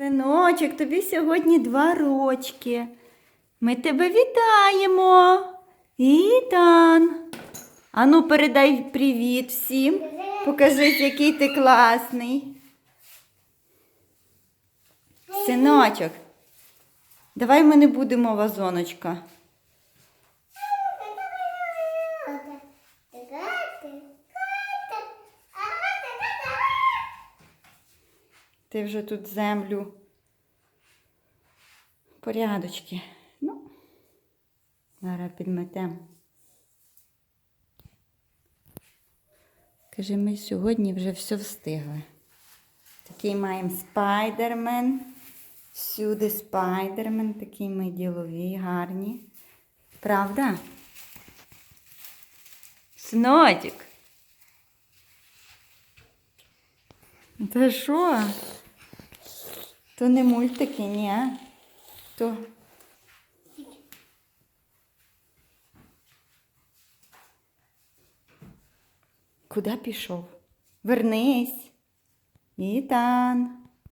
Синочок, тобі сьогодні два рочки. Ми тебе вітаємо. Ітан. Ану, передай привіт всім. Покажи, який ти класний. Синочок, давай ми не будемо вазоночка. Ти вже тут землю. Порядочки. Ну, зараз підметемо. Каже, ми сьогодні вже все встигли. Такий маємо спайдермен. Всюди спайдермен, такий ми ділові, гарні. Правда? Синочок. Та що? То не мультики, ні. То. Куди пішов? Вернись. Ітан.